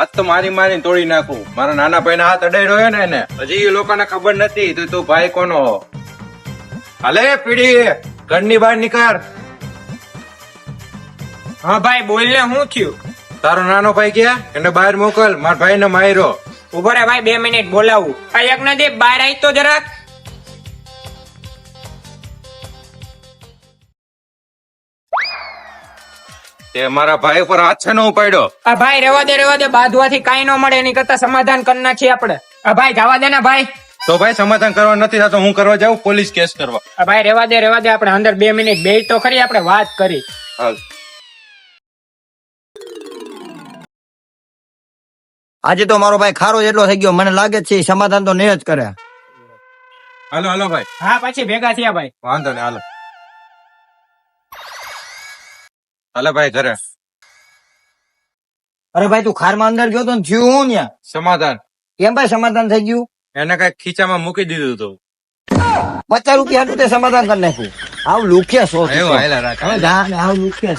આજ તો મારી મારી તોડી નાખું. મારા નાના ભાઈ હાથ અડાઈ હોય ને એને. હજી એ લોકોને ખબર નથી તો તું ભાઈ કોનો. હાલે પીડી ઘરની બહાર નીકળ. હા ભાઈ બોલ ને શું થયું? તારો નાનો ભાઈ ગયા એને બહાર મોકલ મારા ભાઈ ને માયરો ઊભો રે ભાઈ બે મિનિટ બોલાવું. આ યજ્ઞદીપ બહાર આવી તો જરાક. તે મારા ભાઈ ઉપર હાથ છે નો ઉપાડ્યો આ ભાઈ રેવા દે રેવા દે બાંધવાથી કાઈ ન મળે એની કરતા સમાધાન કરી નાખીએ આપણે. આ ભાઈ જવા દે ને ભાઈ. તો ભાઈ સમાધાન કરવા નથી થતો હું કરવા જાઉં? પોલીસ કેસ કરવા. આ ભાઈ રેવા દે રેવા દે આપણે અંદર બે મિનિટ બે તો ખરી આપણે વાત કરી. હાલ. આજે તો મારો ભાઈ ખારો જેટલો થઈ ગયો મને લાગે છે સમાધાન તો નહીં જ કરે. હાલો હાલો ભાઈ. હા પછી ભેગા થયા ભાઈ. વાંધો નહીં હાલો. હાલો ભાઈ ઘરે. અરે ભાઈ તું ખારમાં અંદર ગયો તો થયું હું ત્યાં સમાધાન. કેમ ભાઈ સમાધાન થઈ ગયું? એને કઈ ખીચામાં મૂકી દીધું તું. પચાસ રૂપિયા હતું તે સમાધાન કરી નાખ્યું. આવ લુખ્યા છો. રાખ. હવે જા આવ લુખ્યા